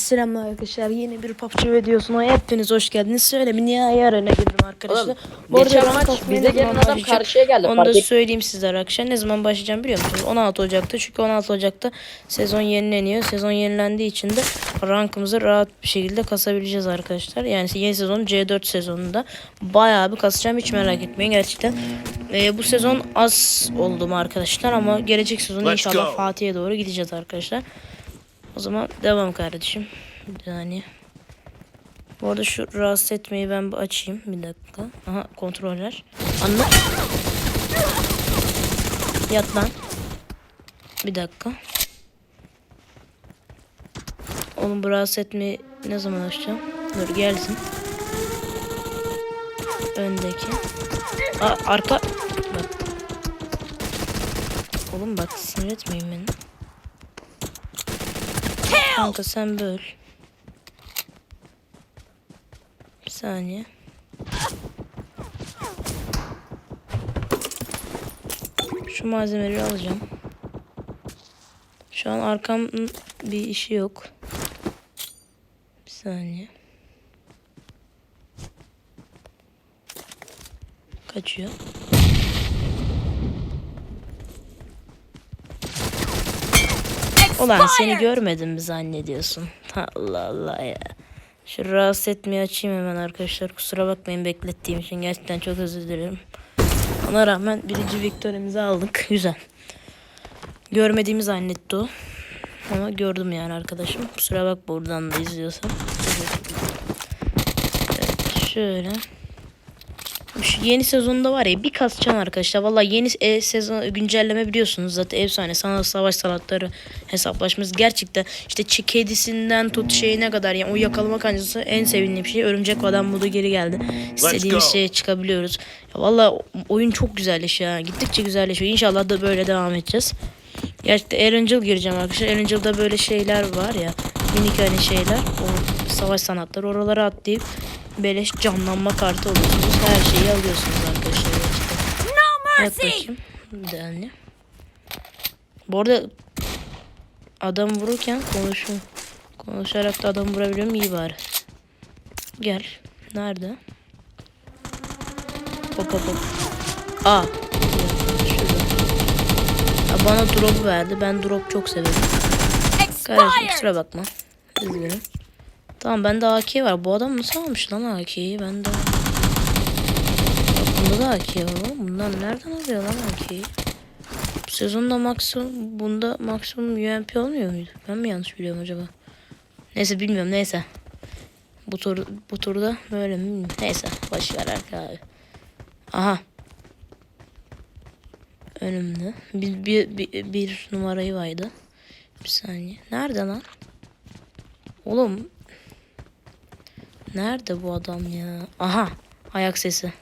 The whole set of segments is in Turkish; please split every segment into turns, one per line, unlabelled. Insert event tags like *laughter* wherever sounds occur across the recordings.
Selamlar arkadaşlar. Yeni bir PUBG videosuna hepiniz hoş geldiniz. Şöyle bir nihai arena girdim arkadaşlar.
Oğlum,
Bu arada
maç bize gelen adam karşıya geldi,
Onu da söyleyeyim sizlere arkadaşlar. Ne zaman başlayacağım biliyor musunuz? 16 Ocak'ta. Çünkü 16 Ocak'ta sezon yenileniyor. Sezon yenilendiği için de rankımızı rahat bir şekilde kasabileceğiz arkadaşlar. Yani yeni sezon C4 sezonunda bayağı bir kasacağım. Hiç merak etmeyin gerçekten. Ee, bu sezon az oldum arkadaşlar ama gelecek sezon inşallah. Fatih'e doğru gideceğiz arkadaşlar. O zaman devam kardeşim. Saniye. Bu arada şu rahatsız etmeyi ben bir açayım. Bir dakika. Aha kontroller. Anla. Yat lan. Bir dakika. Bu rahatsız etmeyi ne zaman açacağım? Dur gelsin. Öndeki. Aa, arka. Bak. Oğlum bak sinir etmeyin beni. Kanka sen böl. Bir saniye. Şu malzemeleri alacağım. Şu an arkamın bir işi yok. Bir saniye. Kaçıyor. Ulan seni görmedim mi zannediyorsun? *laughs* Allah Allah ya. Şu rahatsız etmeyi açayım hemen arkadaşlar. Kusura bakmayın beklettiğim için. Gerçekten çok özür dilerim. Ona rağmen birinci victorimizi aldık. *laughs* Güzel. Görmediğimi zannetti o. Ama gördüm yani arkadaşım. Kusura bak buradan da izliyorsan. Evet, şöyle. Şu yeni sezonda var ya bir kasacağım arkadaşlar. Valla yeni e, sezon güncelleme biliyorsunuz zaten efsane. Sanat savaş sanatları hesaplaşması gerçekten işte kedisinden tut şeyine kadar yani o yakalama kancası en sevindiğim şey. Örümcek adam modu geri geldi. İstediğimiz şeye çıkabiliyoruz. Ya valla oyun çok güzelleşiyor. Gittikçe güzelleşiyor. İnşallah da böyle devam edeceğiz. Gerçekten Erangel gireceğim arkadaşlar. Erangel'da böyle şeyler var ya. Minik hani şeyler. O savaş sanatları. Oralara atlayıp beleş canlanma kartı alıyorsunuz. Her şeyi alıyorsunuz arkadaşlar. Gerçekten. Yap bakayım. Bir tane. Bu arada adam vururken konuşun. Konuşarak da adam vurabiliyorum iyi bari. Gel. Nerede? Hop hop hop. Aa. Şurada. Bana drop verdi. Ben drop çok severim. Kardeşim kusura bakma. Üzgünüm. Tamam bende AK var. Bu adam nasıl almış lan AK'yi? Bende bunda da AK var. oğlum. Bunlar nereden alıyor lan AK'yi? Bu sezonda maksimum bunda maksimum UMP olmuyor muydu? Ben mi yanlış biliyorum acaba? Neyse bilmiyorum neyse. Bu tur bu turda böyle mi? bilmiyorum. Neyse boş ver abi. Aha. Önümde. Bir, bir, bir, bir numarayı vardı. Bir saniye. Nerede lan? Oğlum. Nerede bu adam ya? Aha. Ayak sesi.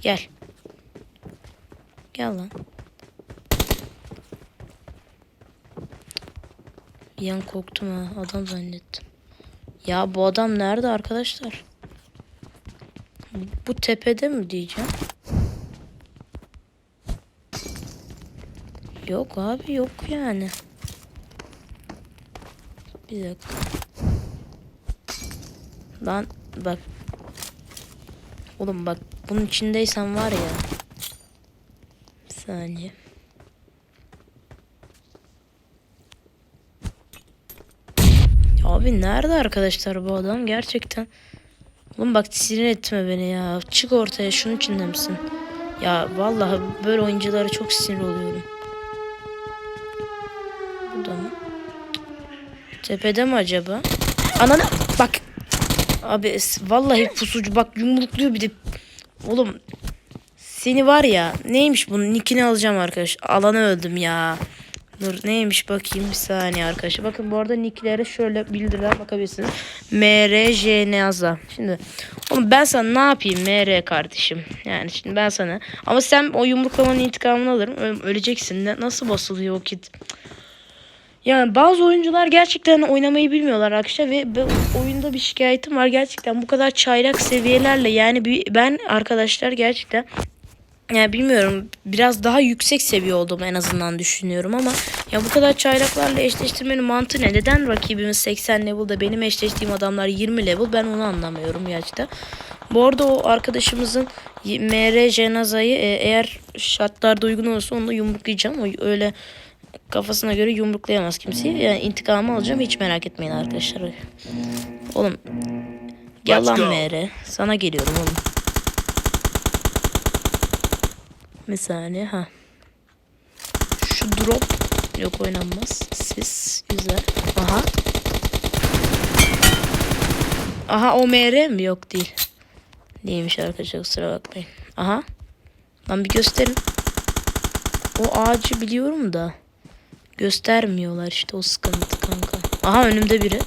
Gel. Gel lan. Bir an korktum ha. Adam zannettim. Ya bu adam nerede arkadaşlar? Bu tepede mi diyeceğim? Yok abi yok yani. Bir dakika. Lan bak. Oğlum bak bunun içindeysen var ya. Bir saniye. Abi nerede arkadaşlar bu adam gerçekten? Oğlum bak sinir etme beni ya. Çık ortaya şunun içinde misin? Ya vallahi böyle oyunculara çok sinir oluyorum. Burada mı? Tepede mi acaba? Ananı bak. Abi vallahi pusucu bak yumrukluyor bir de. Oğlum seni var ya neymiş bunun nickini alacağım arkadaş. Alana öldüm ya. Dur neymiş bakayım bir saniye arkadaşlar. Bakın bu arada nicklere şöyle bildiriler bakabilirsiniz. MRJNAZA. Şimdi oğlum ben sana ne yapayım MR kardeşim. Yani şimdi ben sana. Ama sen o yumruklamanın intikamını alırım. Öleceksin. Nasıl basılıyor o kit? Yani bazı oyuncular gerçekten oynamayı bilmiyorlar arkadaşlar ve oyunda bir şikayetim var gerçekten bu kadar çaylak seviyelerle yani ben arkadaşlar gerçekten yani bilmiyorum biraz daha yüksek seviye olduğumu en azından düşünüyorum ama ya bu kadar çaylaklarla eşleştirmenin mantığı ne? Neden rakibimiz 80 level'da benim eşleştiğim adamlar 20 level ben onu anlamıyorum gerçekten. Bu arada o arkadaşımızın MR Cenaza'yı e, eğer şartlarda uygun olursa onu yumruklayacağım. O öyle kafasına göre yumruklayamaz kimseyi. Yani intikamı alacağım hiç merak etmeyin arkadaşlar. Oğlum gel lan. MR. Sana geliyorum oğlum. Bir saniye ha. Şu drop yok oynanmaz. Sis güzel. Aha. Aha o MR mi? Yok değil. Değilmiş arkadaşlar kusura bakmayın. Aha. Lan bir gösterin. O ağacı biliyorum da. Göstermiyorlar işte o sıkıntı kanka. Aha önümde biri.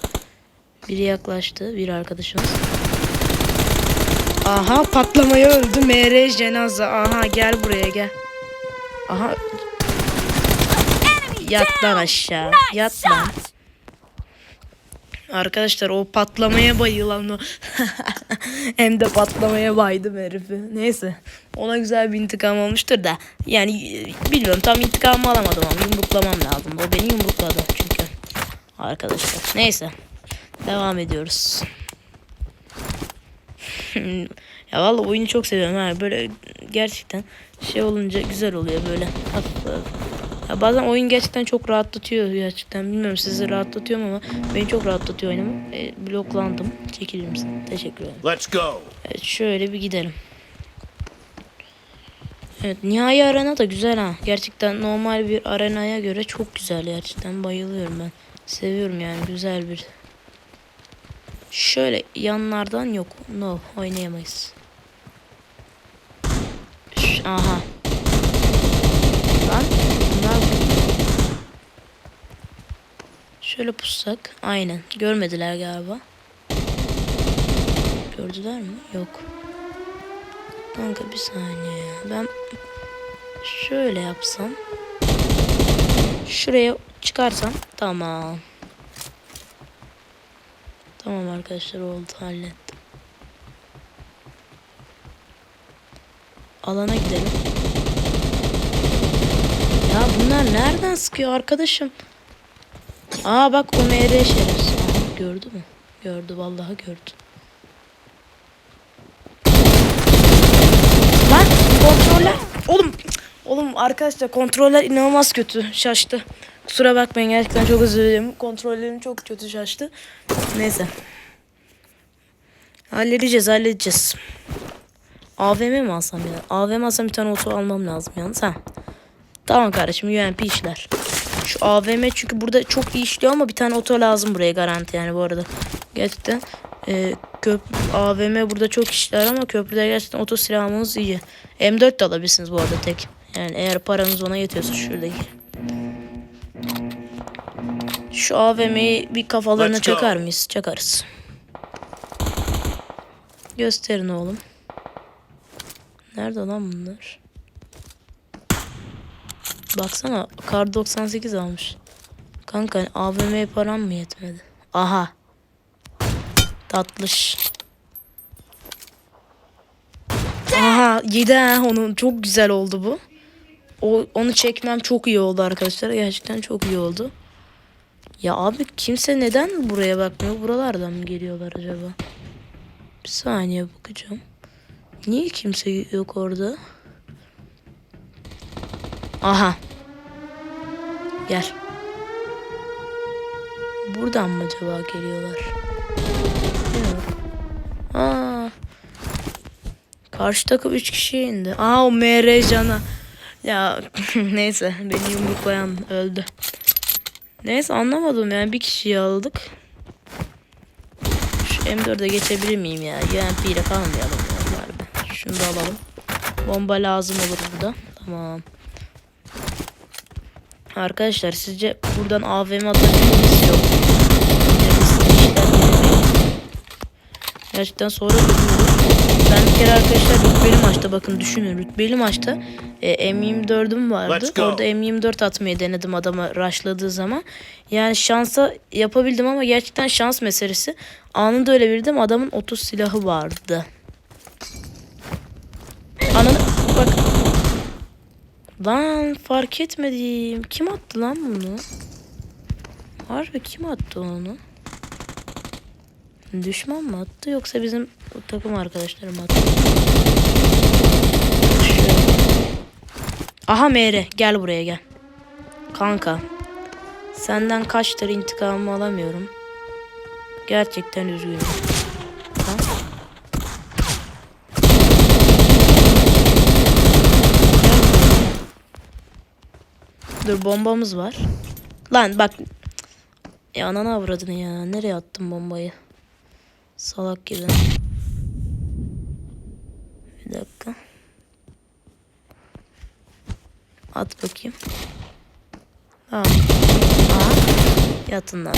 Biri yaklaştı. Bir arkadaşımız. Aha patlamaya öldü. MR cenaze. Aha gel buraya gel. Aha. Yat lan aşağı. Yat lan. Arkadaşlar o patlamaya bayılan o. *laughs* Hem de patlamaya baydım herifi. Neyse. Ona güzel bir intikam olmuştur da. Yani e, bilmiyorum tam intikamımı alamadım ama yumruklamam lazım. O beni yumrukladı çünkü. Arkadaşlar. Neyse. Devam ediyoruz. *laughs* ya vallahi oyunu çok seviyorum ha. Böyle gerçekten şey olunca güzel oluyor böyle. Hafif. Ya bazen oyun gerçekten çok rahatlatıyor gerçekten. Bilmiyorum sizi rahatlatıyor mu ama beni çok rahatlatıyor oyunum. E, bloklandım. Çekilir misin? Teşekkür ederim.
Let's go.
Evet şöyle bir gidelim. Evet nihai arena da güzel ha. Gerçekten normal bir arenaya göre çok güzel gerçekten. Bayılıyorum ben. Seviyorum yani güzel bir. Şöyle yanlardan yok. No oynayamayız. Aha. Lan bunlar Şöyle pussak. Aynen. Görmediler galiba. Gördüler mi? Yok. Kanka bir saniye. Ben şöyle yapsam. Şuraya çıkarsam. Tamam. Tamam arkadaşlar oldu hallettim. Alana gidelim. Ya bunlar nereden sıkıyor arkadaşım? Aa bak o MR şerefsiz. Gördü mü? Gördü vallahi gördü. Lan kontroller. Oğlum oğlum arkadaşlar kontroller inanılmaz kötü. Şaştı. Kusura bakmayın gerçekten çok özür dilerim. Kontrollerim çok kötü şaştı. Neyse. Halledeceğiz halledeceğiz. AVM mi alsam ya? AVM alsam bir tane oto almam lazım yalnız ha. Tamam kardeşim UMP işler. Şu AVM çünkü burada çok iyi işliyor ama bir tane oto lazım buraya garanti yani bu arada. Gerçekten e, köp AVM burada çok işler ama köprüde gerçekten oto silahımız iyi. M4 de alabilirsiniz bu arada tek. Yani eğer paranız ona yetiyorsa şuradaki. Şu AVM'yi bir kafalarına çakar mıyız? Çakarız. Gösterin oğlum. Nerede lan bunlar? Baksana kar 98 almış. Kanka AVM'ye param mı yetmedi? Aha. Tatlış. Aha yedi ha onun çok güzel oldu bu. O, onu çekmem çok iyi oldu arkadaşlar. Gerçekten çok iyi oldu. Ya abi kimse neden buraya bakmıyor? Buralardan mı geliyorlar acaba? Bir saniye bakacağım. Niye kimse yok orada? Aha. Gel. Buradan mı acaba geliyorlar? Aa. Karşı takım 3 kişi indi. Aa o MR cana. Ya *laughs* neyse beni yumruklayan öldü. Neyse anlamadım yani bir kişiyi aldık. Şu M4'e geçebilir miyim ya? UMP ile kalmayalım ya. Şunu da alalım. Bomba lazım olur burada. Tamam. Arkadaşlar sizce buradan AVM atabilir miyiz? Yok. Gerçekten sonra. Ben bir kere arkadaşlar rütbeli maçta bakın düşünün rütbeli maçta e, M24'üm vardı. Orada M24 atmayı denedim adama rushladığı zaman. Yani şansa yapabildim ama gerçekten şans meselesi. Anında öyle bildim adamın 30 silahı vardı. Ananı bak Lan fark etmedim. Kim attı lan bunu? Harbi kim attı onu? Düşman mı attı yoksa bizim takım arkadaşlarım attı? Aha Mere gel buraya gel. Kanka. Senden kaçtır intikamımı alamıyorum. Gerçekten üzgünüm. Lan. Dur bombamız var. Lan bak. Ya ananı avradını ya. Nereye attım bombayı? Salak gibi. Bir dakika. At bakayım. Tamam. Aa, yatın lan.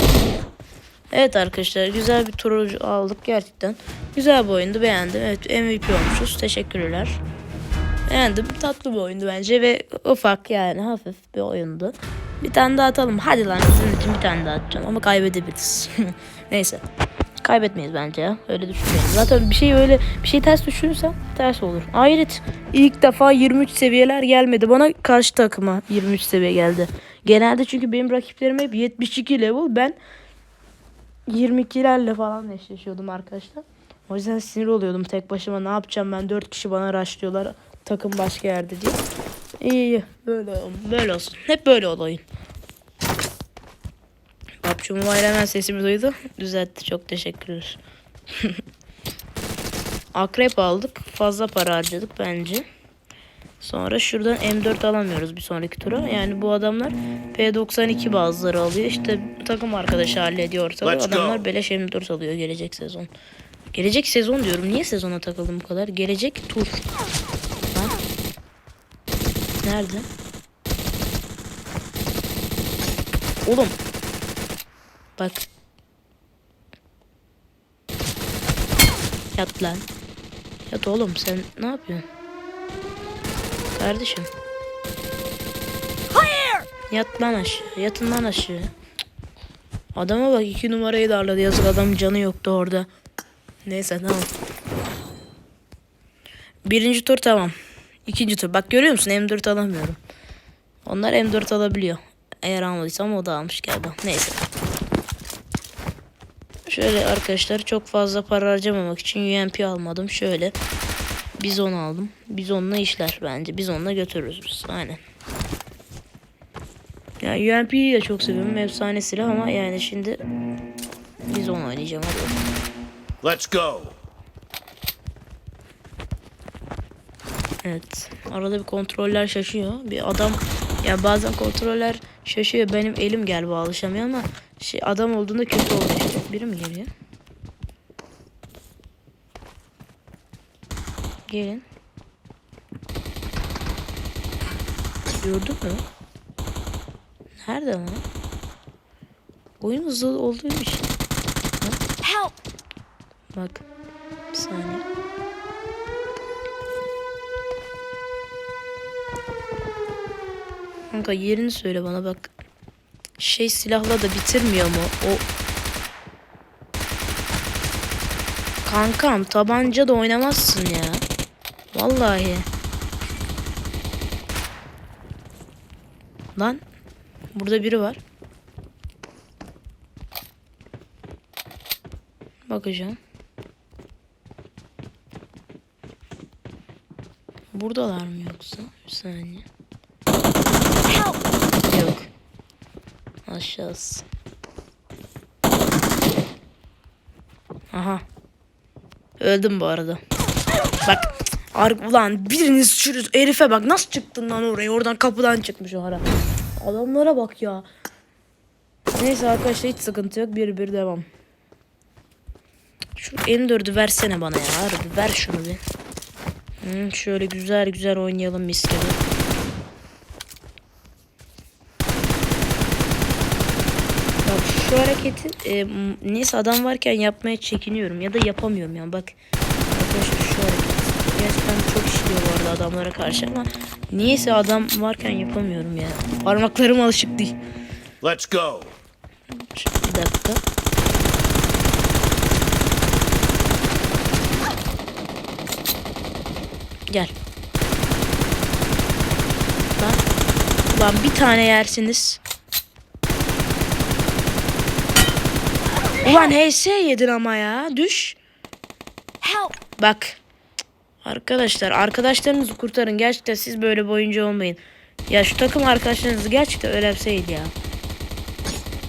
Evet arkadaşlar güzel bir tur aldık gerçekten. Güzel bir oyundu beğendim. Evet MVP olmuşuz. Teşekkürler. Beğendim. Tatlı bir oyundu bence ve ufak yani hafif bir oyundu. Bir tane daha atalım. Hadi lan sizin için bir tane daha atacağım ama kaybedebiliriz. *laughs* Neyse. Kaybetmeyiz bence ya. Öyle düşünmeyin. Zaten bir şey öyle bir şey ters düşünürsen ters olur. Hayret. ilk defa 23 seviyeler gelmedi. Bana karşı takıma 23 seviye geldi. Genelde çünkü benim rakiplerim hep 72 level. Ben 22'lerle falan eşleşiyordum arkadaşlar. O yüzden sinir oluyordum tek başıma. Ne yapacağım ben? 4 kişi bana raşlıyorlar. Takım başka yerde diye. İyi iyi. Böyle, böyle olsun. Hep böyle ol oyun. PUBG Mobile hemen sesimi duydu. Düzeltti. Çok teşekkürler. *laughs* Akrep aldık. Fazla para harcadık bence. Sonra şuradan M4 alamıyoruz bir sonraki tura. Yani bu adamlar P92 bazıları alıyor. İşte takım arkadaşı hallediyor ortalığı. Adamlar beleş M4 alıyor gelecek sezon. Gelecek sezon diyorum. Niye sezona takıldım bu kadar? Gelecek tur. Nerede? Oğlum. Bak. Yat lan. Yat oğlum sen ne yapıyorsun? Kardeşim. Yat lan aşağı. Yatın lan aşağı. Adama bak iki numarayı darladı yazık adam canı yoktu orada. Neyse tamam. Birinci tur tamam. İkinci tur. Bak görüyor musun M4 alamıyorum. Onlar M4 alabiliyor. Eğer almadıysam o da almış galiba. Neyse. Şöyle arkadaşlar çok fazla para harcamamak için UMP almadım. Şöyle bizon aldım. Bizonla işler bence. Bizonla götürürüz biz. Aynen. Ya UMP'yi de çok seviyorum. Efsane silah ama yani şimdi bizon oynayacağım. Hadi.
Let's go.
Evet. Arada bir kontroller şaşıyor. Bir adam ya bazen kontroller şaşıyor. Benim elim galiba alışamıyor ama şey adam olduğunda kötü oluyor. Biri mi geliyor? Gelin. Gördün mü? Nerede lan? Oyun hızlı olduğu için.
Help!
Bak. Bir saniye. Kanka yerini söyle bana bak. Şey silahla da bitirmiyor mu? O Kankam tabanca da oynamazsın ya. Vallahi. Lan burada biri var. Bakacağım. Buradalar mı yoksa? Bir saniye. Yok. Aşağısı. Aha. Öldüm bu arada. Bak. Ar ulan biriniz şu herife bak nasıl çıktın lan oraya oradan kapıdan çıkmış o ara. Adamlara bak ya. Neyse arkadaşlar hiç sıkıntı yok. Bir bir devam. Şu M4'ü versene bana ya. Harbi ver şunu bir. Hı, şöyle güzel güzel oynayalım mis gibi. Bak şu hareketi e, neyse adam varken yapmaya çekiniyorum ya da yapamıyorum yani bak. Arkadaşlar şu hareket. Gerçekten çok işliyor bu arada adamlara karşı ama niyeyse adam varken yapamıyorum ya. Parmaklarım alışık değil.
Let's go.
Bir dakika. Gel. Lan. Ulan bir tane yersiniz. Ulan HS yedin ama ya. Düş.
Help!
Bak. Arkadaşlar arkadaşlarınızı kurtarın. Gerçekten siz böyle bir oyuncu olmayın. Ya şu takım arkadaşlarınızı gerçekten önemseyin ya.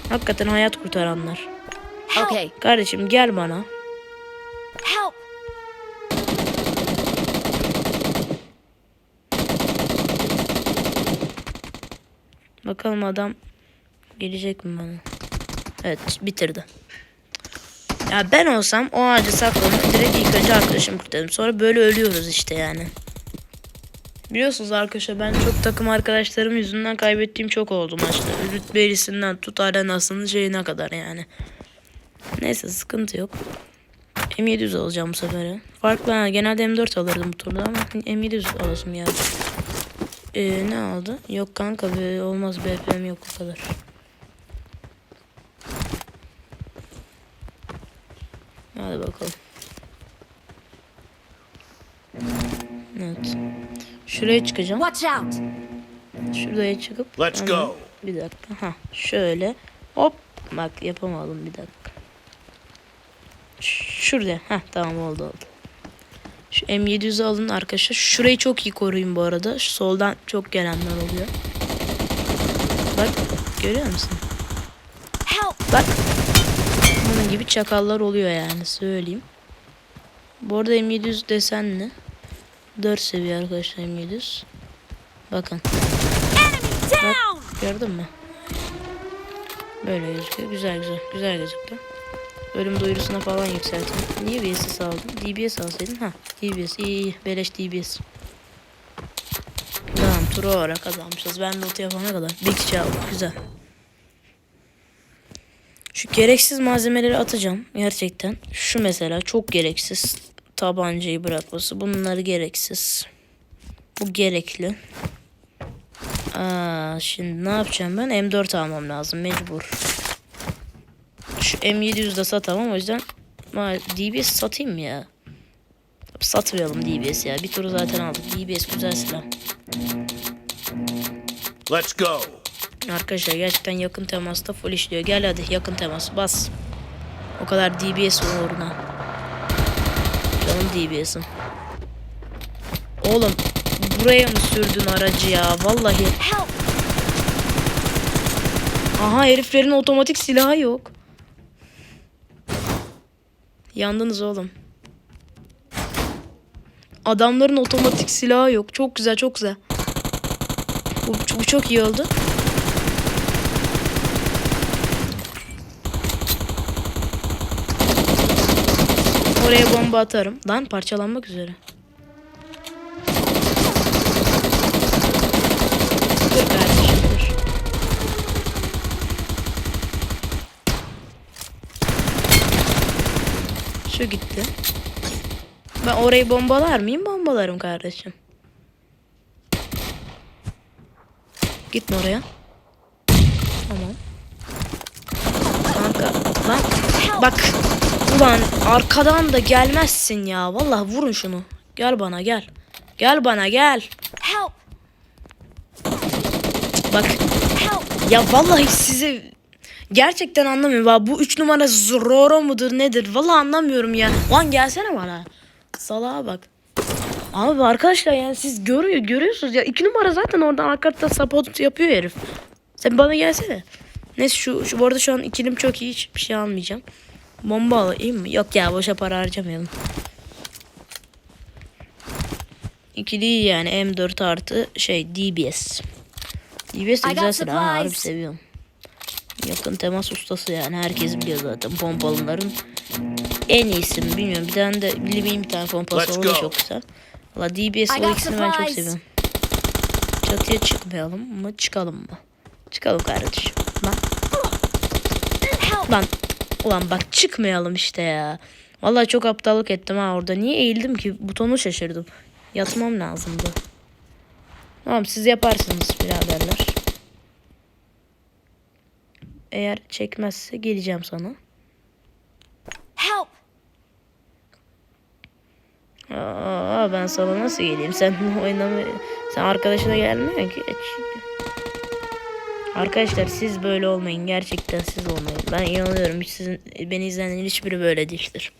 Hakikaten hayat kurtaranlar.
Okay.
Kardeşim gel bana.
Help!
Bakalım adam gelecek mi bana? Evet bitirdi. Ya ben olsam o ağaca saklanıp direkt ilk önce arkadaşımı kurtardım. Sonra böyle ölüyoruz işte yani. Biliyorsunuz arkadaşlar ben çok takım arkadaşlarım yüzünden kaybettiğim çok oldu maçta. Rütbelisinden tut arenasının şeyine kadar yani. Neyse sıkıntı yok. M700 alacağım bu sefer. Farklı ha, genelde M4 alırdım bu turda ama M700 alasım geldi. Ee, ne aldı? Yok kanka olmaz BPM yok o kadar. Hadi bakalım. Evet. Şuraya çıkacağım.
Watch out!
Şuraya çıkıp.
Let's go.
Bir dakika. Ha, şöyle. Hop. Bak yapamadım bir dakika. Ş- Şurada. Ha tamam oldu oldu. Şu M700'ü alın arkadaşlar. Şurayı çok iyi koruyun bu arada. Şu soldan çok gelenler oluyor. Bak görüyor musun?
Help!
Bak. Gibi çakallar oluyor yani söyleyeyim. Bu arada M700 desenli. 4 seviye arkadaşlar M700. Bakın.
Down!
Gördün mü? Böyle gözüküyor. Güzel güzel. Güzel gözüktü. Bölüm duyurusuna falan yükseltin. Niye VSS aldın? DBS alsaydın. Ha DBS. İyi iyi. Beleş DBS. Tamam turu olarak kazanmışız. Ben loot yapana kadar. Bir kişi. Güzel. Şu gereksiz malzemeleri atacağım. Gerçekten. Şu mesela çok gereksiz. Tabancayı bırakması. Bunlar gereksiz. Bu gerekli. Aa, şimdi ne yapacağım ben? M4 almam lazım mecbur. Şu M700 de satamam o yüzden DBS satayım ya? Satmayalım DBS ya. Bir turu zaten aldık. DBS güzel silah.
Let's go.
Arkadaşlar gerçekten yakın temasta full işliyor. Gel hadi yakın temas bas. O kadar DBS uğruna. Canım DBS'im. Oğlum buraya mı sürdün aracı ya? Vallahi. Aha heriflerin otomatik silahı yok. Yandınız oğlum. Adamların otomatik silahı yok. Çok güzel çok güzel. Bu, bu çok iyi oldu. Oraya bomba atarım. Lan parçalanmak üzere. Kardeşim. Şu gitti. Ben orayı bombalar mıyım? Bombalarım kardeşim. Gitme oraya. Tamam. Kanka lan bak ulan arkadan da gelmezsin ya. Vallahi vurun şunu. Gel bana gel. Gel bana gel.
Help!
Bak
Help!
ya vallahi sizi gerçekten anlamıyorum. Bu üç numara Zororo mudur nedir? Vallahi anlamıyorum ya. Lan gelsene bana. Salağa bak. Abi arkadaşlar yani siz görüyor görüyorsunuz ya. iki numara zaten oradan arkadan support yapıyor herif. Sen bana gelsene. Neyse şu, şu bu arada şu an ikilim çok iyi. Hiçbir şey almayacağım. Bomba alayım mı? Yok ya boşa para harcamayalım. İkili yani M4 artı şey DBS. DBS de güzel silah. ha, Harbi seviyorum. Yakın temas ustası yani. Herkes biliyor zaten pompalıların en iyisi mi bilmiyorum. Bir tane de Libby'nin bir tane pompası o da çok güzel. Valla DBS o ikisini ben çok seviyorum. Çatıya çıkmayalım mı? Çıkalım mı? Çıkalım kardeşim. Lan, lan. Ulan bak çıkmayalım işte ya. Vallahi çok aptallık ettim ha orada. Niye eğildim ki? Butonu şaşırdım. Yatmam lazımdı. Tamam siz yaparsınız biraderler. Eğer çekmezse geleceğim sana.
Help!
Aa, ben sana nasıl geleyim? Sen *laughs* oynama Sen arkadaşına gelmiyor ki. Arkadaşlar siz böyle olmayın. Gerçekten siz olmayın. Ben inanıyorum. Hiç Sizin, beni izleyenlerin hiçbiri böyle değildir.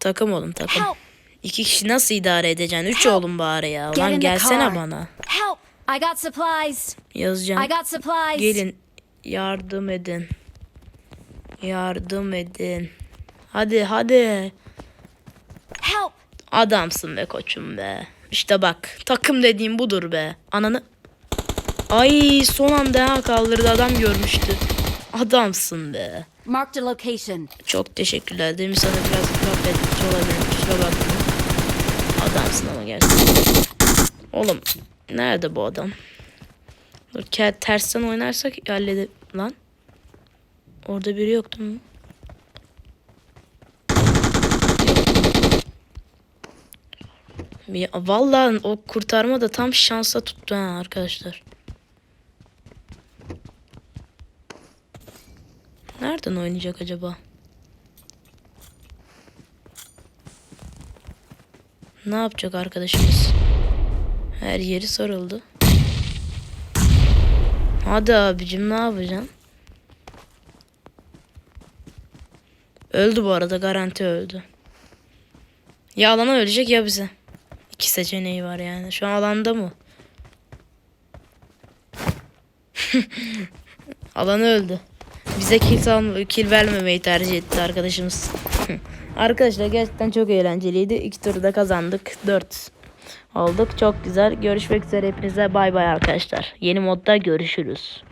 Takım olun takım.
Help!
İki kişi nasıl idare edeceksin? Üç
Help.
olun bari ya.
Get
Lan gelsene bana.
Help! I got supplies.
Yazacağım.
I got supplies.
Gelin yardım edin. Yardım edin. Hadi hadi.
Help!
Adamsın be koçum be. İşte bak takım dediğim budur be. Ananı. Ay son anda ha kaldırdı adam görmüştü. Adamsın be.
Marked a location.
Çok teşekkürler. Demin sana biraz laf etmiş olabilirim. Kusura bakma. Adamsın ama gerçekten. Oğlum nerede bu adam? Dur tersten oynarsak halledip lan. Orada biri yoktu mu? Bir, vallahi o kurtarma da tam şansa tuttu ha arkadaşlar. Nereden oynayacak acaba? Ne yapacak arkadaşımız? Her yeri sarıldı. Hadi abicim ne yapacaksın? Öldü bu arada garanti öldü. Ya alana ölecek ya bize. İki seçeneği var yani. Şu an alanda mı? *laughs* Alanı öldü. Bize kill, salma, kill vermemeyi tercih etti arkadaşımız. *laughs* Arkadaşlar gerçekten çok eğlenceliydi. İki turda kazandık. Dört olduk. Çok güzel. Görüşmek üzere hepinize. Bay bay arkadaşlar. Yeni modda görüşürüz.